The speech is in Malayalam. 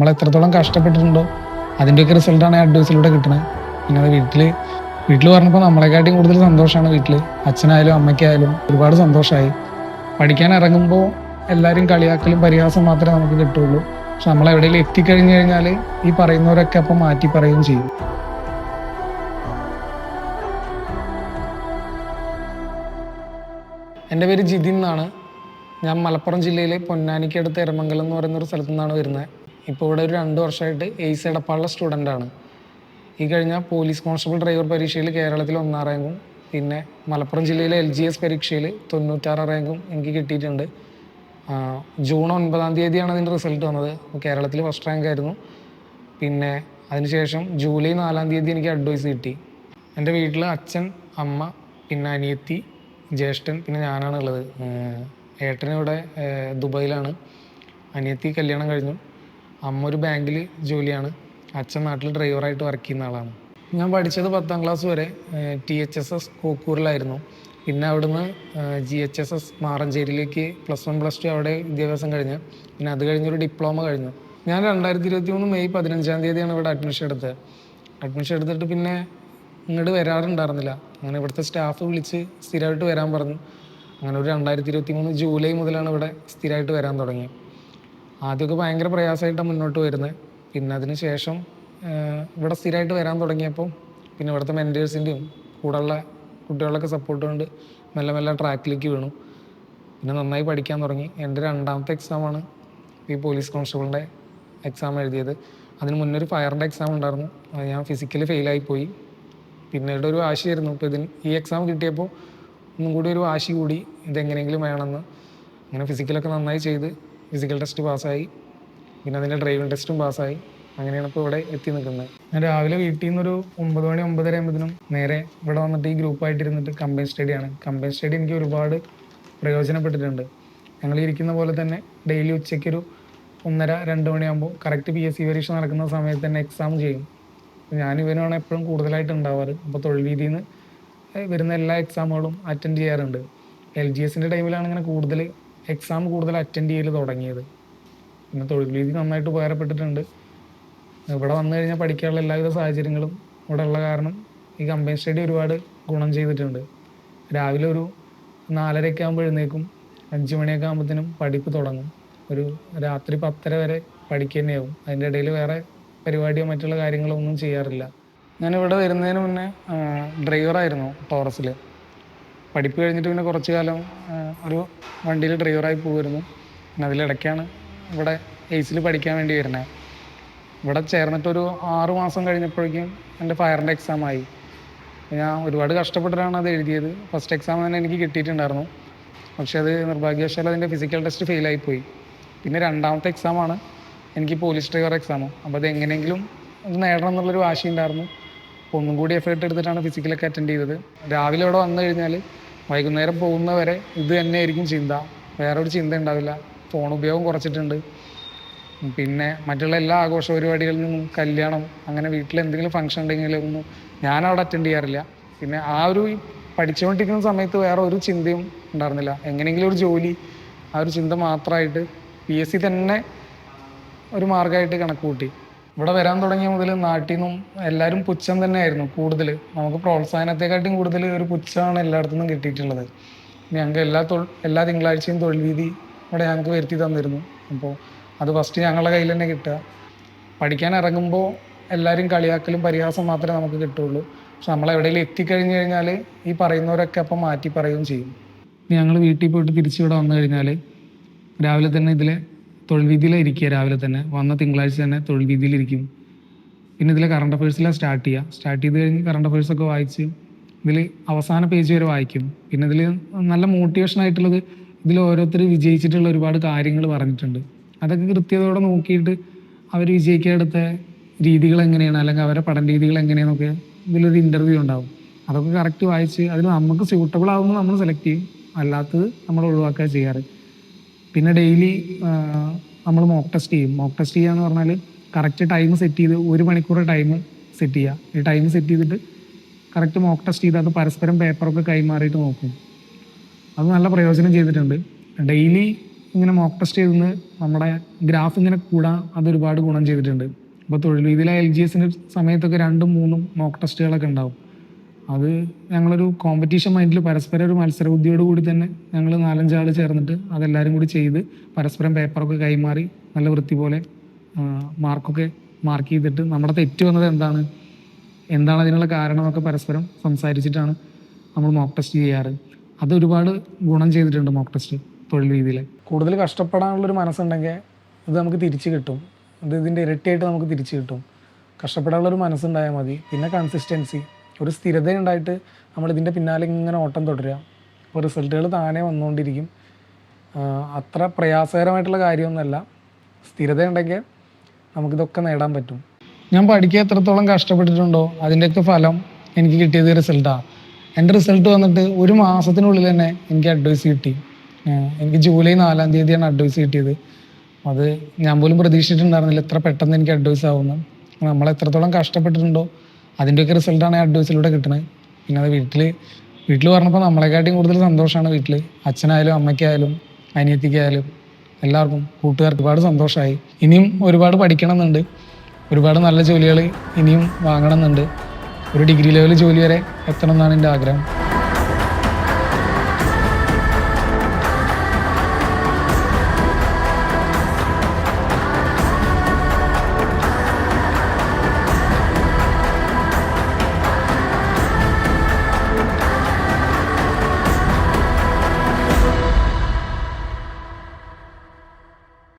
നമ്മൾ എത്രത്തോളം കഷ്ടപ്പെട്ടിട്ടുണ്ടോ അതിന്റെയൊക്കെ റിസൾട്ടാണ് ഈ അഡ്വൈസിലൂടെ കിട്ടുന്നത് പിന്നെ അത് വീട്ടിൽ വീട്ടിൽ പറഞ്ഞപ്പോൾ നമ്മളെക്കാട്ടിയും കൂടുതൽ സന്തോഷമാണ് വീട്ടിൽ അച്ഛനായാലും അമ്മയ്ക്കായാലും ഒരുപാട് സന്തോഷമായി പഠിക്കാൻ ഇറങ്ങുമ്പോൾ എല്ലാവരും കളിയാക്കലും പരിഹാസം മാത്രമേ നമുക്ക് കിട്ടുള്ളൂ. പക്ഷെ നമ്മൾ എവിടെയെങ്കിലും എത്തിക്കഴിഞ്ഞു കഴിഞ്ഞാൽ ഈ പറയുന്നവരൊക്കെ അപ്പം മാറ്റി പറയുകയും ചെയ്യും. എന്റെ പേര് ജിതിൻ എന്നാണ്. ഞാൻ മലപ്പുറം ജില്ലയിലെ പൊന്നാനിക്കടുത്ത് എരമംഗലം എന്ന് പറയുന്ന ഒരു സ്ഥലത്തു നിന്നാണ് വരുന്നത്. ഇപ്പോൾ ഇവിടെ ഒരു രണ്ട് വർഷമായിട്ട് എയ്സ് എടപ്പാളിലെ ആണ്. ഈ കഴിഞ്ഞ പോലീസ് കോൺസ്റ്റബിൾ ഡ്രൈവർ പരീക്ഷയിൽ കേരളത്തിൽ ഒന്നാം റാങ്കും പിന്നെ മലപ്പുറം ജില്ലയിലെ എൽ ജി എസ് പരീക്ഷയിൽ തൊണ്ണൂറ്റാറ് റാങ്കും എനിക്ക് കിട്ടിയിട്ടുണ്ട്. ജൂൺ ഒൻപതാം തീയതിയാണ് അതിന്റെ റിസൾട്ട് വന്നത്. കേരളത്തിൽ ഫസ്റ്റ് റാങ്ക് ആയിരുന്നു. പിന്നെ അതിനുശേഷം ജൂലൈ നാലാം തീയതി എനിക്ക് അഡ്വൈസ് കിട്ടി. എന്റെ വീട്ടിൽ അച്ഛൻ അമ്മ പിന്നെ അനിയത്തി ജ്യേഷ്ഠൻ പിന്നെ ഞാനാണ് ഉള്ളത്. ഏട്ടനിവിടെ ദുബായിലാണ്. അനിയത്തി കല്യാണം കഴിഞ്ഞു. അമ്മ ഒരു ബാങ്കിൽ ജോലിയാണ്. അച്ഛൻ നാട്ടിൽ ഡ്രൈവറായിട്ട് വർക്ക് ചെയ്യുന്ന ആളാണ്. ഞാൻ പഠിച്ചത് പത്താം ക്ലാസ് വരെ ടി എച്ച് എസ് എസ് കോക്കൂറിലായിരുന്നു. പിന്നെ അവിടുന്ന് ജി എച്ച് എസ് എസ് മാറഞ്ചേരിയിലേക്ക് പ്ലസ് വൺ പ്ലസ് ടു അവിടെ വിദ്യാഭ്യാസം കഴിഞ്ഞ്. പിന്നെ അത് കഴിഞ്ഞൊരു ഡിപ്ലോമ കഴിഞ്ഞു. ഞാൻ രണ്ടായിരത്തി ഇരുപത്തി മൂന്ന് മെയ് പതിനഞ്ചാം തീയതിയാണ് ഇവിടെ അഡ്മിഷൻ എടുത്തത്. അഡ്മിഷൻ എടുത്തിട്ട് പിന്നെ ഇങ്ങോട്ട് വരാറുണ്ടായിരുന്നില്ല. അങ്ങനെ ഇവിടുത്തെ സ്റ്റാഫ് വിളിച്ച് സ്ഥിരമായിട്ട് വരാൻ പറഞ്ഞു. അങ്ങനെ ഒരു രണ്ടായിരത്തി ഇരുപത്തി മൂന്ന് ജൂലൈ മുതലാണ് ഇവിടെ സ്ഥിരമായിട്ട് വരാൻ തുടങ്ങിയത്. ആദ്യമൊക്കെ ഭയങ്കര പ്രയാസമായിട്ടാണ് മുന്നോട്ട് വരുന്നത്. പിന്നെ അതിന് ശേഷം ഇവിടെ സ്ഥിരമായിട്ട് വരാൻ തുടങ്ങിയപ്പോൾ പിന്നെ ഇവിടുത്തെ മെന്റേഴ്സിന്റെയും കൂടെയുള്ള കുട്ടികളൊക്കെ സപ്പോർട്ട് കൊണ്ട് മെല്ലെ മെല്ലെ ട്രാക്കിലേക്ക് വീണു. പിന്നെ നന്നായി പഠിക്കാൻ തുടങ്ങി. എന്റെ രണ്ടാമത്തെ എക്സാമാണ് ഈ പോലീസ് കോൺസ്റ്റബിളിന്റെ എക്സാം എഴുതിയത്. അതിന് മുന്നേ ഒരു ഫയറിന്റെ എക്സാം ഉണ്ടായിരുന്നു. അത് ഞാൻ ഫിസിക്കലി ഫെയിലായി പോയി. പിന്നീട് ഒരു വാശിയായിരുന്നു ഇപ്പോൾ ഇതിന് ഈ എക്സാം കിട്ടിയപ്പോൾ ഒന്നും കൂടി ഒരു വാശി കൂടി ഇതെങ്ങനെയെങ്കിലും വേണമെന്ന്. അങ്ങനെ ഫിസിക്കലൊക്കെ നന്നായി ചെയ്ത് ഫിസിക്കൽ ടെസ്റ്റ് പാസ്സായി. പിന്നെ അതിന്റെ ഡ്രൈവിംഗ് ടെസ്റ്റും പാസ്സായി. അങ്ങനെയാണ് ഇപ്പോൾ ഇവിടെ എത്തി നിൽക്കുന്നത്. ഞാൻ രാവിലെ വീട്ടിൽ നിന്നൊരു ഒമ്പത് മണി ഒമ്പതര ആകുമ്പോഴത്തേനും നേരെ ഇവിടെ വന്നിട്ട് ഈ ഗ്രൂപ്പായിട്ടിരുന്നിട്ട് കമ്പൈൻ സ്റ്റഡിയാണ് കമ്പൈൻ സ്റ്റഡി എനിക്ക് ഒരുപാട് പ്രയോജനപ്പെട്ടിട്ടുണ്ട്. ഞങ്ങൾ ഇരിക്കുന്ന പോലെ തന്നെ ഡെയിലി ഉച്ചയ്ക്കൊരു ഒന്നര രണ്ട് മണിയാകുമ്പോൾ കറക്റ്റ് പി എസ് സി പരീക്ഷ നടക്കുന്ന സമയത്ത് തന്നെ എക്സാം ചെയ്യും. ഞാൻ ഇവനാണ് എപ്പോഴും കൂടുതലായിട്ട് ഉണ്ടാവാറ്. അപ്പോൾ തൊഴിൽ രീതിയിൽ നിന്ന് വരുന്ന എല്ലാ എക്സാമുകളും അറ്റൻഡ് ചെയ്യാറുണ്ട്. എൽ ജി എസിന്റെ ടൈമിലാണ് ഇങ്ങനെ കൂടുതൽ എക്സാം കൂടുതൽ അറ്റൻഡ് ചെയ്യൽ തുടങ്ങിയത്. പിന്നെ തൊഴിൽ രീതി നന്നായിട്ട് ഉപകാരപ്പെട്ടിട്ടുണ്ട്. ഇവിടെ വന്നു കഴിഞ്ഞാൽ പഠിക്കാനുള്ള എല്ലാവിധ സാഹചര്യങ്ങളും ഇവിടെ ഉള്ള കാരണം ഈ കമ്പനി സ്റ്റഡി ഒരുപാട് ഗുണം ചെയ്തിട്ടുണ്ട്. രാവിലെ ഒരു നാലരയൊക്കെ ആകുമ്പോൾ എഴുന്നേക്കും അഞ്ച് മണിയൊക്കെ ആകുമ്പോഴത്തേനും പഠിപ്പ് തുടങ്ങും. ഒരു രാത്രി പത്തര വരെ പഠിക്കുക അതിന്റെ ഇടയിൽ വേറെ പരിപാടിയോ മറ്റുള്ള കാര്യങ്ങളോ ഒന്നും ചെയ്യാറില്ല. ഞാൻ ഇവിടെ വരുന്നതിന് മുന്നേ ഡ്രൈവറായിരുന്നു ടോറസിൽ പഠിപ്പ് കഴിഞ്ഞിട്ട് പിന്നെ കുറച്ച് കാലം ഒരു വണ്ടിയിൽ ഡ്രൈവറായി പോകുമായിരുന്നു പിന്നെ അതിലിടയ്ക്കാണ് ഇവിടെ എയ്സിൽ പഠിക്കാൻ വേണ്ടി വരുന്നത്. ഇവിടെ ചേർന്നിട്ടൊരു ആറു മാസം കഴിഞ്ഞപ്പോഴേക്കും എന്റെ ഫയറിന്റെ എക്സാം ആയി. ഞാൻ ഒരുപാട് കഷ്ടപ്പെട്ടിട്ടാണ് അത് എഴുതിയത്. ഫസ്റ്റ് എക്സാം തന്നെ എനിക്ക് കിട്ടിയിട്ടുണ്ടായിരുന്നു. പക്ഷേ അത് നിർഭാഗ്യവശാൽ അതിന്റെ ഫിസിക്കൽ ടെസ്റ്റ് ഫെയിലായിപ്പോയി പിന്നെ രണ്ടാമത്തെ എക്സാമാണ് എനിക്ക് പോലീസ് ഡ്രൈവർ എക്സാം അപ്പോൾ അത് എങ്ങനെയെങ്കിലും അത് നേടണം എന്നുള്ളൊരു വാശി ഉണ്ടായിരുന്നു ഒന്നും കൂടി എഫേർട്ട് എടുത്തിട്ടാണ് ഫിസിക്കലൊക്കെ അറ്റൻഡ് ചെയ്തത്. രാവിലെ ഇവിടെ വന്നു കഴിഞ്ഞാൽ വൈകുന്നേരം പോകുന്നവരെ ഇത് തന്നെയായിരിക്കും ചിന്ത. വേറെ ഒരു ചിന്ത ഉണ്ടാവില്ല. ഫോൺ ഉപയോഗം കുറച്ചിട്ടുണ്ട്. പിന്നെ മറ്റുള്ള എല്ലാ ആഘോഷ പരിപാടികളിൽ നിന്നും കല്യാണം അങ്ങനെ വീട്ടിൽ എന്തെങ്കിലും ഫംഗ്ഷൻ ഉണ്ടെങ്കിൽ ഒന്നും ഞാൻ അവിടെ അറ്റൻഡ് ചെയ്യാറില്ല. പിന്നെ ആ ഒരു പഠിച്ചുകൊണ്ടിരിക്കുന്ന സമയത്ത് വേറെ ഒരു ചിന്തയും ഉണ്ടായിരുന്നില്ല. എങ്ങനെയെങ്കിലും ഒരു ജോലി ആ ഒരു ചിന്ത മാത്രമായിട്ട് പി എസ് സി തന്നെ ഒരു മാർഗമായിട്ട് കണക്ക് കൂട്ടി ഇവിടെ വരാൻ തുടങ്ങിയ മുതൽ നാട്ടിൽ നിന്നും എല്ലാവരും പുച്ഛം തന്നെയായിരുന്നു കൂടുതൽ. നമുക്ക് പ്രോത്സാഹനത്തെക്കാട്ടും കൂടുതൽ ഒരു പുച്ഛമാണ് എല്ലായിടത്തു നിന്നും കിട്ടിയിട്ടുള്ളത്. ഞങ്ങൾക്ക് എല്ലാ തൊഴിൽ എല്ലാ തിങ്കളാഴ്ചയും തൊഴിൽ വീതി ഇവിടെ ഞങ്ങൾക്ക് വരുത്തി തന്നിരുന്നു. അപ്പോൾ അത് ഫസ്റ്റ് ഞങ്ങളുടെ കയ്യിൽ തന്നെ കിട്ടുക. പഠിക്കാൻ ഇറങ്ങുമ്പോൾ എല്ലാവരും കളിയാക്കലും പരിഹാസം മാത്രമേ നമുക്ക് കിട്ടുള്ളൂ പക്ഷെ നമ്മൾ എവിടെയെങ്കിലും എത്തിക്കഴിഞ്ഞ് കഴിഞ്ഞാൽ ഈ പറയുന്നവരൊക്കെ അപ്പം മാറ്റി പറയുകയും ചെയ്യും. ഞങ്ങൾ വീട്ടിൽ പോയിട്ട് തിരിച്ചു തിരിച്ചിവിടെ വന്നു കഴിഞ്ഞാൽ രാവിലെ തന്നെ ഇതിലെ തൊഴിൽ വീതിയിലിരിക്കുക രാവിലെ തന്നെ. വന്ന തിങ്കളാഴ്ച തന്നെ തൊഴിൽ വീതിയിലിരിക്കും പിന്നെ ഇതിലെ കറണ്ട് അഫയേഴ്സിലാണ് സ്റ്റാർട്ട് ചെയ്യുക സ്റ്റാർട്ട് ചെയ്ത് കഴിഞ്ഞ് കറണ്ട് അഫയേഴ്സൊക്കെ വായിച്ച് ഇതിൽ അവസാന പേജ് വരെ വായിക്കും. പിന്നെ ഇതിൽ നല്ല മോട്ടിവേഷൻ ആയിട്ടുള്ളത് ഇതിൽ ഓരോരുത്തർ വിജയിച്ചിട്ടുള്ള ഒരുപാട് കാര്യങ്ങൾ പറഞ്ഞിട്ടുണ്ട്. അതൊക്കെ കൃത്യതയോടെ നോക്കിയിട്ട് അവർ വിജയിക്കാടുത്ത രീതികൾ എങ്ങനെയാണ്? അല്ലെങ്കിൽ അവരുടെ പഠന രീതികൾ എങ്ങനെയാണെന്നൊക്കെ ഇതിലൊരു ഇന്റർവ്യൂ ഉണ്ടാവും. അതൊക്കെ കറക്റ്റ് വായിച്ച് അതിൽ നമുക്ക് സ്യൂട്ടബിൾ ആകുമ്പോൾ നമ്മൾ സെലക്ട് ചെയ്യും. അല്ലാത്തത് നമ്മൾ ഒഴിവാക്കുക ചെയ്യാറ്. പിന്നെ ഡെയിലി നമ്മൾ മോക്ക് ടെസ്റ്റ് ചെയ്യും. മോക്ക് ടെസ്റ്റ് ചെയ്യുക എന്ന് പറഞ്ഞാൽ കറക്റ്റ് ടൈം സെറ്റ് ചെയ്ത് ഒരു മണിക്കൂർ ടൈം സെറ്റ് ചെയ്യുക ഈ ടൈം സെറ്റ് ചെയ്തിട്ട് കറക്റ്റ് മോക്ക് ടെസ്റ്റ് ചെയ്ത് അത് പരസ്പരം പേപ്പറൊക്കെ കൈമാറിയിട്ട് നോക്കും. അത് നല്ല പ്രയോജനം ചെയ്തിട്ടുണ്ട്. ഡെയിലി ഇങ്ങനെ മോക്ക് ടെസ്റ്റ് ചെയ്തെന്ന് നമ്മുടെ ഗ്രാഫ് ഇങ്ങനെ കൂടാൻ അതൊരുപാട് ഗുണം ചെയ്തിട്ടുണ്ട്. ഇപ്പോൾ തൊഴിൽ രീതിയിലെ എൽ ജി എസിന്റെ സമയത്തൊക്കെ രണ്ടും മൂന്നും മോക്ക് ടെസ്റ്റുകളൊക്കെ ഉണ്ടാവും. അത് ഞങ്ങളൊരു കോമ്പറ്റീഷൻ മൈൻഡിൽ പരസ്പരം ഒരു മത്സര ബുദ്ധിയോട് കൂടി തന്നെ ഞങ്ങൾ നാലഞ്ചാൾ ചേർന്നിട്ട് അതെല്ലാവരും കൂടി ചെയ്ത് പരസ്പരം പേപ്പറൊക്കെ കൈമാറി നല്ല വൃത്തി പോലെ മാർക്കൊക്കെ മാർക്ക് ചെയ്തിട്ട് നമ്മുടെ തെറ്റ് വന്നത് എന്താണ്? എന്താണ് അതിനുള്ള കാരണമൊക്കെ പരസ്പരം സംസാരിച്ചിട്ടാണ് നമ്മൾ മോക്ക് ടെസ്റ്റ് ചെയ്യാറ്. അത് ഒരുപാട് ഗുണം ചെയ്തിട്ടുണ്ട് മോക്ക് ടെസ്റ്റ് തൊഴിൽ രീതിയിൽ കൂടുതൽ കഷ്ടപ്പെടാനുള്ളൊരു മനസ്സുണ്ടെങ്കിൽ ഇത് നമുക്ക് തിരിച്ചു കിട്ടും. ഇത് ഇതിന്റെ ഇരട്ടിയായിട്ട് നമുക്ക് തിരിച്ചു കിട്ടും. കഷ്ടപ്പെടാനുള്ളൊരു മനസ്സുണ്ടായാൽ മതി. പിന്നെ കൺസിസ്റ്റൻസി ഒരു സ്ഥിരത ഉണ്ടായിട്ട് നമ്മൾ ഇതിന്റെ പിന്നാലെ ഇങ്ങനെ ഓട്ടം തുടരുക. അപ്പോൾ റിസൾട്ടുകൾ താനേ വന്നുകൊണ്ടിരിക്കും. അത്ര പ്രയാസകരമായിട്ടുള്ള കാര്യമൊന്നുമല്ല. സ്ഥിരത ഉണ്ടെങ്കിൽ നമുക്കിതൊക്കെ നേടാൻ പറ്റും. ഞാൻ പഠിക്കാൻ എത്രത്തോളം കഷ്ടപ്പെട്ടിട്ടുണ്ടോ അതിന്റെയൊക്കെ ഫലം എനിക്ക് കിട്ടിയത് റിസൾട്ടാണ് എന്റെ റിസൾട്ട് വന്നിട്ട് ഒരു മാസത്തിനുള്ളിൽ തന്നെ എനിക്ക് അഡ്വൈസ് കിട്ടി. എനിക്ക് ജൂലൈ നാലാം തീയതിയാണ് അഡ്വൈസ് കിട്ടിയത്. അത് ഞാൻ പോലും പ്രതീക്ഷിച്ചിട്ടുണ്ടായിരുന്നില്ല എത്ര പെട്ടെന്ന് എനിക്ക് അഡ്വൈസ് ആവുന്നു നമ്മൾ എത്രത്തോളം കഷ്ടപ്പെട്ടിട്ടുണ്ടോ അതിന്റെയൊക്കെ റിസൾട്ടാണ് ഈ അഡ്വൈസിലൂടെ കിട്ടുന്നത് പിന്നെ അത് വീട്ടിൽ വീട്ടിൽ പറഞ്ഞപ്പോൾ നമ്മളെക്കാട്ടിയും കൂടുതൽ സന്തോഷമാണ് വീട്ടിൽ അച്ഛനായാലും അമ്മയ്ക്കായാലും അനിയത്തിക്കായാലും എല്ലാവർക്കും കൂട്ടുകാർക്ക് ഒരുപാട് സന്തോഷമായി ഇനിയും ഒരുപാട് പഠിക്കണം എന്നുണ്ട് ഒരുപാട് നല്ല ജോലികൾ ഇനിയും വാങ്ങണം എന്നുണ്ട് ഒരു ഡിഗ്രി ലെവൽ ജോലി വരെ എത്തണം എന്നാണ് എന്റെ ആഗ്രഹം.